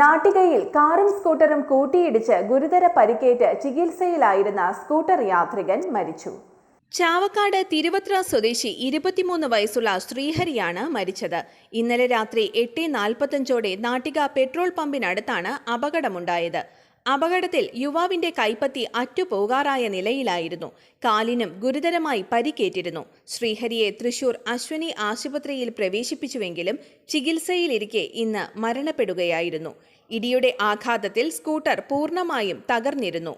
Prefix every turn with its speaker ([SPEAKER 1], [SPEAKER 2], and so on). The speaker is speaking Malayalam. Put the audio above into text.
[SPEAKER 1] നാട്ടികയിൽ കാറും സ്കൂട്ടറും കൂട്ടിയിടിച്ച് ഗുരുതര പരിക്കേറ്റ് ചികിത്സയിലായിരുന്ന സ്കൂട്ടർ യാത്രികൻ മരിച്ചു.
[SPEAKER 2] ചാവക്കാട് തിരുവത്ര സ്വദേശി ഇരുപത്തിമൂന്ന് വയസ്സുള്ള ശ്രീഹരിയാണ് മരിച്ചത്. ഇന്നലെ രാത്രി എട്ട് നാൽപ്പത്തഞ്ചോടെ നാട്ടിക പെട്രോൾ പമ്പിനടുത്താണ് അപകടമുണ്ടായത്. അപകടത്തിൽ യുവാവിന്റെ കൈപ്പത്തി അറ്റുപോകാറായ നിലയിലായിരുന്നു. കാലിനും ഗുരുതരമായി പരിക്കേറ്റിരുന്നു. ശ്രീഹരിയെ തൃശൂർ അശ്വനി ആശുപത്രിയിൽ പ്രവേശിപ്പിച്ചുവെങ്കിലും ചികിത്സയിലിരിക്കെ ഇന്ന് മരണപ്പെടുകയായിരുന്നു. ഇടിയുടെ ആഘാതത്തിൽ സ്കൂട്ടർ പൂർണമായും തകർന്നിരുന്നു.